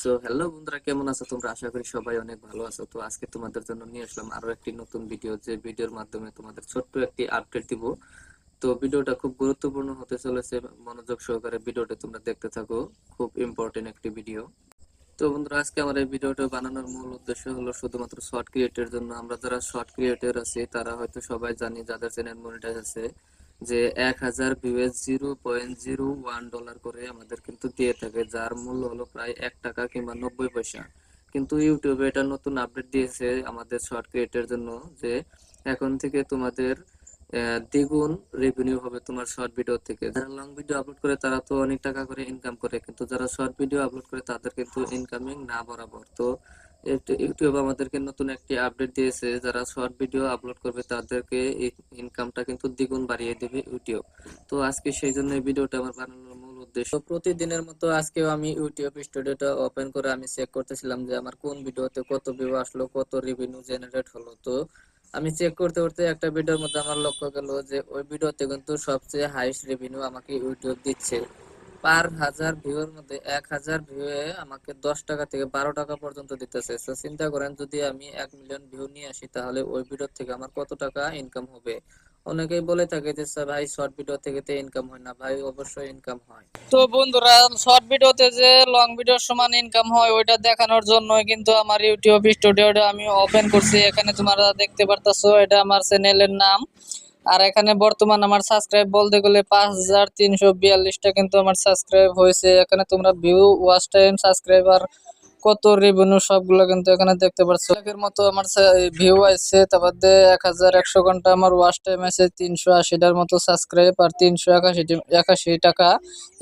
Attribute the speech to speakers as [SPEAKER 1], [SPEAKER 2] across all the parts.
[SPEAKER 1] So hello বন্ধুরা, কেমন আছো তোমরা? আশা করি সবাই অনেক ভালো আছো। তো আজকে তোমাদের জন্য নিয়ে আসলাম আরও একটি নতুন ভিডিও যে ভিডিওর মাধ্যমে তোমাদের ছোট্ট একটি আপডেট দিব। তো ভিডিওটা খুব গুরুত্বপূর্ণ হতে চলেছে। মনোযোগ সহকারে ভিডিওটা তোমরা দেখতে থাকো। খুব ইম্পর্টেন্ট একটি ভিডিও তো বন্ধুরা, আজকে আমার এই ভিডিওটা বানানোর মূল উদ্দেশ্য হলো শুধুমাত্র শর্ট ক্রিয়েটের জন্য। আমরা যারা শর্ট ক্রিয়েটর আছি, তারা হয়তো সবাই জানি, যাদের চ্যানেল মনিটাইজ আছে যে এক হাজার views zero point zero one dollar করে আমাদের কিন্তু দিয়ে থাকে, যার মূল্য হলো প্রায় এক টাকা কিংবা নব্বই পয়সা। কিন্তু ইউটিউবে এটা নতুন আপডেট দিয়েছে আমাদের শর্ট ক্রিয়েটের জন্য যে এখন থেকে তোমাদের দ্বিগুণ রেভিনিউ হবে তোমার শর্ট ভিডিও থেকে। যারা লং ভিডিও আপলোড করে তারা তো অনেক টাকা করে ইনকাম করে, কিন্তু যারা শর্ট ভিডিও আপলোড করে তাদের কিন্তু ইনকামিং না বরাবর। তো ইউটিউব আমাদেরকে নতুন একটি আপডেট দিয়েছে, যারা শর্ট ভিডিও আপলোড করবে তাদেরকে ইনকামটা কিন্তু দ্বিগুণ বাড়িয়ে দেবে ইউটিউব তো আজকে সেই জন্য ভিডিওটা আমার বানানোর মূল উদ্দেশ্য। প্রতিদিনের মতো আজকেও আমি ইউটিউব স্টুডিওটা ওপেন করে আমি চেক করতেছিলাম যে আমার কোন ভিডিওতে কত ভিউ আসলো, কত রেভিনিউ জেনারেট হলো। তো আমি চেক করতে করতে একটা ভিডিওর মধ্যে আমার লক্ষ্য গেল যে ওই ভিডিওতে কিন্তু সবচেয়ে হাইস্ট রেভিনিউ আমাকে ইউটিউব দিচ্ছে। পার হাজার ভিউয়ের মধ্যে এক হাজার ভিউয়ে আমাকে দশ টাকা থেকে বারো টাকা পর্যন্ত দিতেছে। তো চিন্তা করেন, যদি আমি এক মিলিয়ন ভিউ নিয়ে আসি, তাহলে ওই ভিডিও থেকে আমার কত টাকা ইনকাম হবে? অনেকেই বলে থাকে যে ভাই শর্ট ভিডিও থেকে তো ইনকাম হয় না। ভাই, অবশ্যই ইনকাম হয়।
[SPEAKER 2] তো বন্ধুরা শর্ট ভিডিওতে যে লং ভিডিওর সমান ইনকাম হয়, ওইটা দেখানোর জন্য কিন্তু আমার ইউটিউব স্টুডিওটা আমি ওপেন করছি। এখানে তোমরা দেখতে পারতাছো, এটা আমার চ্যানেলের নাম। আর এখানে বর্তমান আমার সাবস্ক্রাইব বলতে গেলে পাঁচ হাজার তিনশো বিয়াল্লিশটা কিন্তু আমার সাবস্ক্রাইব হয়েছে। এখানে তোমরা ভিউ ওয়াচ টাইম সাবস্ক্রাইবার কত রেভিনিউ সবগুলো কিন্তু এখানে দেখতে পাচ্ছ এর মতো আমার ভিউ আছে, তারপর দিয়ে এক হাজার একশো ঘণ্টা আমার ওয়াচ টাইম আছে তিনশো আশিটার মতো সাবস্ক্রাইব আর তিনশো একাশি একাশি টাকা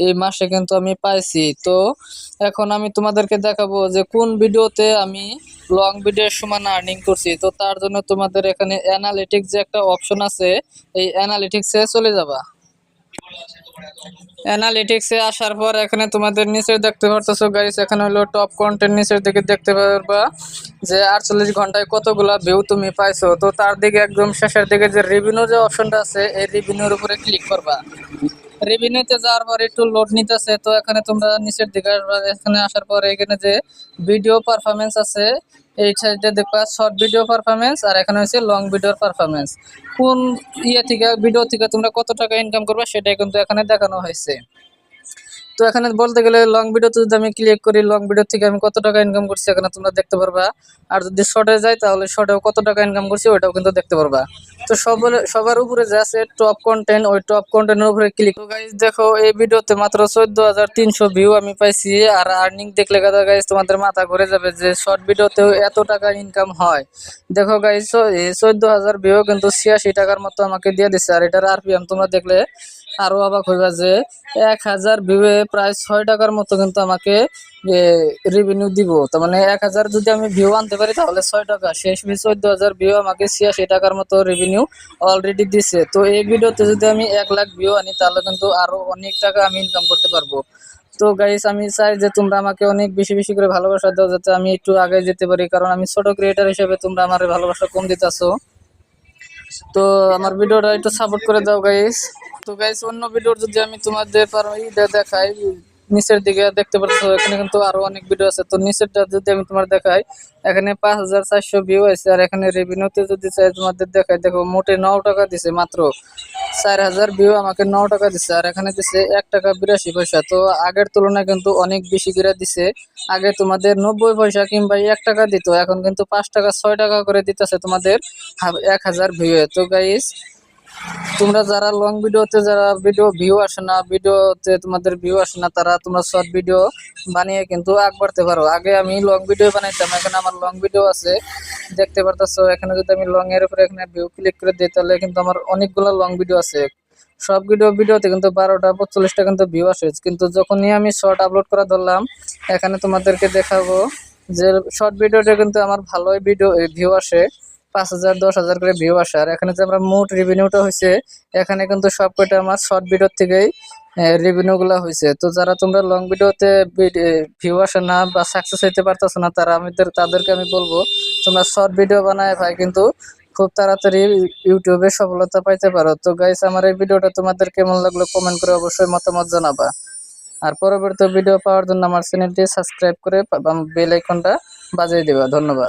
[SPEAKER 2] এই মাসে কিন্তু আমি পাইছি। তো এখন আমি তোমাদেরকে দেখাবো যে কোন ভিডিওতে আমি লং ভিডিওর সমান আর্নিং করছি। তো তার জন্য তোমাদের এখানে অ্যানালিটিক্স যে একটা অপশন আছে, এই অ্যানালিটিক্সে চলে যাবা। অ্যানালিটিক্সে আসার পর এখানে তোমাদের নিচে দেখতে পারতেছো গাইস এখানে হলো টপ কন্টেন্ট নিচের দিকে দেখতে পারবা যে আটচল্লিশ ঘন্টায় কতগুলা ভিউ তুমি পাইছো। তো তার দিকে একদম শেষের দিকে যে রেভিনিউ যে অপশনটা আছে, এই রেভিনিউর উপরে ক্লিক করবা। রেভিনিউতে যাওয়ার পর একটু লোড নিতেছে, তো এখানে তোমরা নিচের দিকে আসবা। এখানে আসার পর এখানে যে ভিডিও পারফরমেন্স আছে এই সাইডটা দেখবা শর্ট ভিডিও পারফরমেন্স আর এখানে হচ্ছে লং ভিডিওর পারফরমেন্স কোন ইয়ে থেকে ভিডিও থেকে তোমরা কত টাকা ইনকাম করবে সেটাই কিন্তু এখানে দেখানো হয়েছে। তো এখানে বলতে গেলে লং ভিডিওতে যদি আমি ক্লিক করি লং ভিডিও থেকে আমি কত টাকা ইনকাম করছি এখানে তোমরা দেখতে পারবা। আর যদি শর্টে যাই, তাহলে শর্টেও কত টাকা ইনকাম করছি ওইটাও কিন্তু দেখতে পারবা। তো সবার সবার উপরে যে আছে টপ কন্টেন্ট ওই টপ কন্টেন্টের উপরে ক্লিক তো গাইজ দেখো, এই ভিডিওতে মাত্র চোদ্দ হাজার তিনশো ভিউ আমি পাইছি, আর আর্নিং দেখলে কথা গাইজ তোমাদের মাথা ঘুরে যাবে যে শর্ট ভিডিওতেও এত টাকা ইনকাম হয়। দেখো গাইজ চোদ্দ হাজার ভিউ কিন্তু ছিয়াশি টাকার মতো আমাকে দিয়ে দিচ্ছে আর এটার আরপিএম তোমরা দেখলে আরও অবাক হইবা যে এক হাজার ভিউয়ে প্রায় ছয় টাকার মতো কিন্তু আমাকে রেভিনিউ দিব। তার মানে এক হাজার যদি আমি ভিউ আনতে পারি তাহলে ছয় টাকা। শেষ চোদ্দ হাজার ভিউ আমাকে ছিয়াশি টাকার মতো রেভিনিউ অলরেডি দিছে। তো এই ভিডিওতে যদি আমি এক লাখ ভিউ আনি তাহলে কিন্তু আরও অনেক টাকা আমি ইনকাম করতে পারব। তো গাইস আমি চাই যে তোমরা আমাকে অনেক বেশি বেশি করে ভালোবাসা দাও যাতে আমি একটু আগে যেতে পারি। কারণ আমি ছোট ক্রিয়েটার হিসেবে তোমরা আমার ভালোবাসা কম দিতেছো। তো আমার ভিডিওটা একটু সাপোর্ট করে দাও গাইস তো গাইস অন্য ভিডিওর যদি আমি তোমাদের পারো, এইটা দেখাই, নিচের দিকে দেখতে পাচ্ছ এখানে কিন্তু আরও অনেক ভিডিও আছে। তো নিচেরটা যদি আমি তোমার দেখাই, এখানে পাঁচ হাজার চারশো ভিউ আছে, আর এখানে রেভিনিউতে যদি চাই তোমাদের দেখাই, দেখো মোটে ন টাকা দিছে মাত্র। চার হাজার ভিউ আমাকে ন টাকা দিছে, আর এখানে দিছে এক টাকা বিরাশি পয়সা। তো আগের তুলনায় কিন্তু অনেক বেশি করে দিছে। আগে তোমাদের নব্বই পয়সা কিংবা এক টাকা দিত, এখন কিন্তু পাঁচ টাকা, ছয় টাকা করে দিতেছে তোমাদের এক হাজার ভিউ তো গাইস তোমরা যারা লং ভিডিওতে যারা ভিডিও ভিউ আসে না ভিডিওতে তোমাদের ভিউ আসে না, তারা তোমরা শর্ট ভিডিও বানিয়ে কিন্তু আগ বাড়তে পারো। আগে আমি লং ভিডিও বানাইতাম, এখানে আমার লং ভিডিও আছে। দেখতে পারতেছো, এখানে যদি আমি লং এর উপরে এখানে ভিউ ক্লিক করে দিই, তাহলে কিন্তু আমার অনেকগুলো লং ভিডিও আছে। সব ভিডিও ভিডিওতে কিন্তু বারোটা পঁচল্লিশটা কিন্তু ভিউ আসে। কিন্তু যখনই আমি শর্ট আপলোড করা ধরলাম, এখানে তোমাদেরকে দেখাবো যে শর্ট ভিডিওটা কিন্তু আমার ভালোই ভিডিও ভিউ আসে। পাঁচ হাজার, দশ হাজার করে ভিউ আসে। আর এখানে যে আমরা মোট রেভিনিউটা হয়েছে এখানে কিন্তু সব কয়টা আমার শর্ট ভিডিওর থেকেই রেভিনিউ গুলা হয়েছে তো যারা তোমরা লং ভিডিওতে ভিউ আসে না বা সাকসেস হইতে পারতেছো না, তারা আমি তাদেরকে আমি বলব, তোমরা শর্ট ভিডিও বানায় ভাই, কিন্তু খুব তাড়াতাড়ি ইউটিউবে সফলতা পাইতে পারো। তো গাইস আমার এই ভিডিওটা তোমাদের কেমন লাগল কমেন্ট করে অবশ্যই মতামত জানাবা। আর পরবর্তী ভিডিও পাওয়ার জন্য আমার চ্যানেলটি সাবস্ক্রাইব করে বেল আইকনটা বাজিয়ে দেবা। ধন্যবাদ।